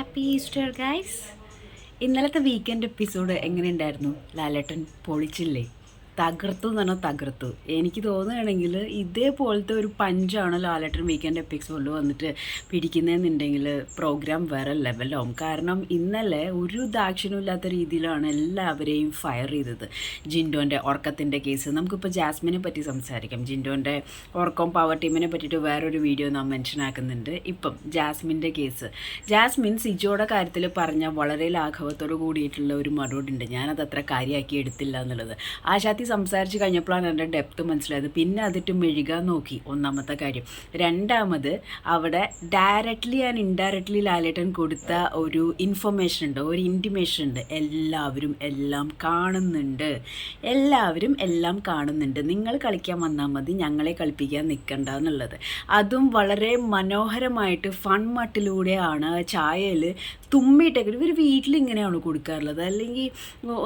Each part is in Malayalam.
ഹാപ്പി ഈസ്റ്റർ ഗൈസ് ഇന്നലത്തെ വീക്കെൻഡ് എപ്പിസോഡ് എങ്ങനെയുണ്ടായിരുന്നു? ലാലേട്ടൻ പൊളിച്ചില്ലേ? തകർത്തു എന്ന് പറഞ്ഞാൽ തകർത്തു. എനിക്ക് തോന്നുകയാണെങ്കിൽ ഇതേപോലത്തെ ഒരു പഞ്ചാണ് ലാലേട്ടൻ വീക്കെൻഡ് എപ്പിസോഡിൽ വന്നിട്ട് പിടിക്കുന്നതെന്നുണ്ടെങ്കിൽ പ്രോഗ്രാം വേറെ ലെവലാവും കാരണം ഇന്നലെ ഒരു ദാക്ഷിണ്യം ഇല്ലാത്ത രീതിയിലാണ് എല്ലാവരെയും ഫയർ ചെയ്തത്. ജിൻഡോന്റെ ഉറക്കത്തിന്റെ കേസ് നമുക്കിപ്പോൾ ജാസ്മിനെ പറ്റി സംസാരിക്കാം. ജിൻഡോന്റെ ഉറക്കം പവർ ടീമിനെ പറ്റിയിട്ട് വേറൊരു വീഡിയോ നാം മെൻഷൻ ആക്കുന്നുണ്ട്. ഇപ്പം ജാസ്മിന്റെ കേസ് ജാസ്മിൻ സിജോയുടെ കാര്യത്തിൽ പറഞ്ഞ വളരെ ലാഘവത്തോട് കൂടിയിട്ടുള്ള ഒരു മറുപടി ഉണ്ട്. ഞാനത് അത്ര കാര്യമാക്കി എടുത്തില്ല എന്നുള്ളത്. ആശാത്തി സംസാരിച്ച് കഴിഞ്ഞപ്പോഴാണ് എന്റെ ഡെപ്ത് മനസ്സിലായത്. പിന്നെ അതിട്ട് മെഴുകാൻ നോക്കി ഒന്നാമത്തെ കാര്യം. രണ്ടാമത് അവിടെ ഡയറക്റ്റ്ലി ആൻഡ് ഇൻഡയറക്റ്റ്ലി ലാലേട്ടൻ കൊടുത്ത ഒരു ഇൻഫർമേഷൻ ഉണ്ട് ഒരു ഇന്റിമേഷൻ ഉണ്ട്. എല്ലാവരും എല്ലാം കാണുന്നുണ്ട്. എല്ലാവരും എല്ലാം കാണുന്നുണ്ട്. നിങ്ങൾ കളിക്കാൻ വന്നാൽ മതി ഞങ്ങളെ കളിപ്പിക്കാൻ നിൽക്കണ്ട എന്നുള്ളത്. അതും വളരെ മനോഹരമായിട്ട് ഫൺ മട്ടിലൂടെയാണ് ചായയിൽ തുമ്മിയിട്ടൊക്കെ ഇവർ വീട്ടിൽ ഇങ്ങനെയാണ് കൊടുക്കാറുള്ളത്. അല്ലെങ്കിൽ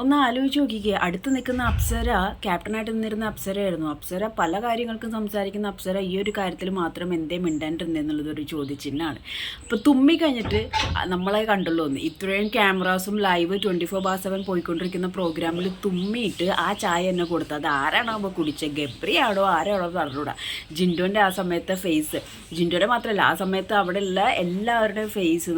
ഒന്ന് ആലോചിച്ച് നോക്കിക്കുക അടുത്ത് നിൽക്കുന്ന അപ്സര ക്യാപ്റ്റനായിട്ട് നിന്നിരുന്ന അപ്സരയായിരുന്നു. അപ്സര പല കാര്യങ്ങൾക്കും സംസാരിക്കുന്ന അപ്സര ഈ ഒരു കാര്യത്തിൽ മാത്രം എന്തേ മിണ്ടാണ്ടിരുന്നെന്നുള്ളത് ഒരു ചോദ്യചിഹ്നമാണ്. അപ്പോൾ തുമ്മി കഴിഞ്ഞിട്ട് നമ്മളെ കണ്ടുള്ളൂ ഒന്ന്. ഇത്രയും ക്യാമറാസും live twenty four by seven പോയിക്കൊണ്ടിരിക്കുന്ന പ്രോഗ്രാമിൽ തുമ്മിയിട്ട് ആ ചായ എന്നെ കൊടുത്തത് അത് ആരാണോ അപ്പോൾ കുടിച്ചത് ഗബ്രിയാണോ? ആരാണോ പറഞ്ഞുകൂടാ. ജിൻഡോന്റെ ആ സമയത്തെ ഫേസ് ജിൻഡോയുടെ മാത്രമല്ല ആ സമയത്ത് അവിടെയുള്ള എല്ലാവരുടെയും ഫേസ്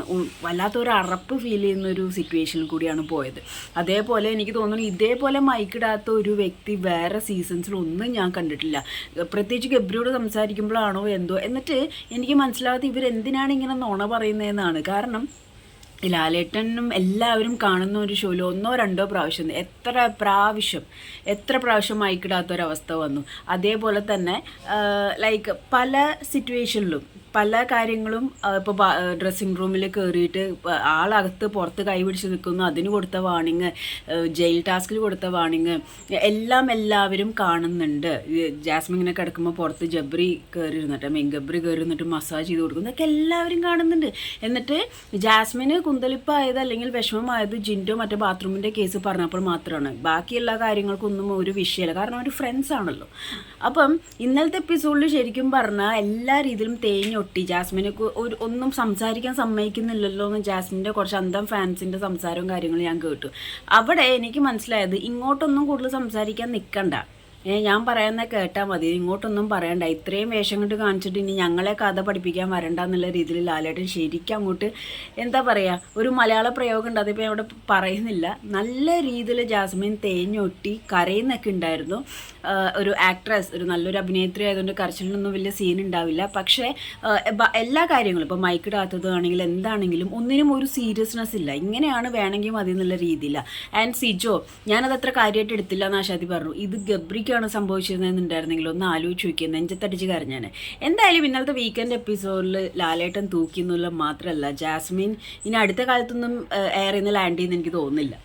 വല്ലാത്തൊരു അറപ്പ് ഫീൽ ചെയ്യുന്ന ഒരു സിറ്റുവേഷനിൽ കൂടിയാണ് പോയത്. അതേപോലെ എനിക്ക് തോന്നുന്നു ഇതേപോലെ മൈക്കിടാത്ത ഒരു വ്യക്തി വേറെ സീസൺസിലൊന്നും ഞാൻ കണ്ടിട്ടില്ല. പ്രത്യേകിച്ച് ഗബ്രിയോട് സംസാരിക്കുമ്പോഴാണോ എന്തോ. എന്നിട്ട് എനിക്ക് മനസ്സിലാകാത്ത ഇവരെന്തിനാണ് ഇങ്ങനെ നുണ പറയുന്നതെന്നാണ്. കാരണം ലാലേട്ടനും എല്ലാവരും കാണുന്ന ഒരു ഷോയിൽ ഒന്നോ രണ്ടോ പ്രാവശ്യം എത്ര പ്രാവശ്യം എത്ര പ്രാവശ്യം മയക്കിടാത്തൊരവസ്ഥ വന്നു. അതേപോലെ തന്നെ ലൈക്ക് പല സിറ്റുവേഷനിലും പല കാര്യങ്ങളും ഇപ്പോൾ ഡ്രസ്സിങ് റൂമിൽ കയറിയിട്ട് ആളകത്ത് പുറത്ത് കൈപിടിച്ച് നിൽക്കുന്നു അതിന് കൊടുത്ത വാണിങ് ജയിൽ ടാസ്കിൽ കൊടുത്ത വാണിങ് എല്ലാം എല്ലാവരും കാണുന്നുണ്ട്. ജാസ്മിൻ ഇങ്ങനെ കിടക്കുമ്പോൾ പുറത്ത് ജബ്രി കയറി ഇരുന്നിട്ട് മെയിൻ ഗബ്രി കയറി ഇരുന്നിട്ട് മസാജ് ചെയ്ത് കൊടുക്കുന്നു ഇതൊക്കെ എല്ലാവരും കാണുന്നുണ്ട്. എന്നിട്ട് ജാസ്മിന് കുന്തളിപ്പായത് അല്ലെങ്കിൽ വിഷമമായത് ജിൻഡോ മറ്റേ ബാത്റൂമിന്റെ കേസ് പറഞ്ഞപ്പോൾ മാത്രമാണ്. ബാക്കി എല്ലാ കാര്യങ്ങൾക്കൊന്നും ഒരു വിഷയമല്ല. കാരണം ഒരു ഫ്രണ്ട്സ് ആണല്ലോ. അപ്പം ഇന്നലത്തെ എപ്പിസോഡിൽ ശരിക്കും പറഞ്ഞാൽ എല്ലാ രീതിയിലും തേഞ്ഞൊട്ടി. ജാസ്മിനെ ഒരു ഒന്നും സംസാരിക്കാൻ സമ്മതിക്കുന്നില്ലല്ലോ എന്ന് ജാസ്മിന്റെ കുറച്ച് അന്തം ഫാൻസിന്റെ സംസാരവും കാര്യങ്ങളും ഞാൻ കേട്ടു. അവിടെ എനിക്ക് മനസ്സിലായത് ഇങ്ങോട്ടൊന്നും കൂടുതൽ സംസാരിക്കാൻ നിൽക്കണ്ട ഏ ഞാൻ പറയുന്ന കേട്ടാൽ മതി. ഇങ്ങോട്ടൊന്നും പറയണ്ട. ഇത്രയും വേഷം കൊണ്ട് കാണിച്ചിട്ട് ഇനി ഞങ്ങളെ കഥ പഠിപ്പിക്കാൻ വരണ്ട എന്നുള്ള രീതിയിൽ ലാലേട്ടൻ ശരിക്കും അങ്ങോട്ട് എന്താ പറയുക ഒരു മലയാള പ്രയോഗം ഉണ്ട്. അതിപ്പോൾ അവിടെ പറയുന്നില്ല. നല്ല രീതിയിൽ ജാസ്മിൻ തേഞ്ഞൊട്ടി കരയുന്നൊക്കെ ഉണ്ടായിരുന്നു. ഒരു ആക്ട്രസ് ഒരു നല്ലൊരു അഭിനേത്രി ആയതുകൊണ്ട് കരച്ചിലൊന്നും വലിയ സീൻ ഉണ്ടാവില്ല. പക്ഷേ എല്ലാ കാര്യങ്ങളും ഇപ്പോൾ മൈക്കിടാത്തതാണെങ്കിലും എന്താണെങ്കിലും ഒന്നിനും ഒരു സീരിയസ്നെസ് ഇല്ല. ഇങ്ങനെയാണ് വേണമെങ്കിൽ മതി എന്നുള്ള രീതിയില്ല ആൻഡ് സിജോ ഞാനത് അത്ര കാര്യമായിട്ട് എടുത്തില്ല എന്ന് ആശാദി പറഞ്ഞു. ഇത് ഗബ്രിക്കാണ് സംഭവിച്ചിരുന്നതെന്നുണ്ടായിരുന്നെങ്കിൽ ഒന്ന് ആലോചിച്ച് നോക്കിയാൽ നെഞ്ചത്തടിച്ച് കരഞ്ഞാൽ എന്തായാലും ഇന്നലത്തെ വീക്കെൻഡ് എപ്പിസോഡിൽ ലാലേട്ടൻ തൂക്കി എന്നുള്ള മാത്രമല്ല ജാസ്മിൻ ഇനി അടുത്ത കാലത്തൊന്നും എയറിൽ നിന്ന് ലാൻഡ് ചെയ്യുന്ന എനിക്ക് തോന്നുന്നില്ല.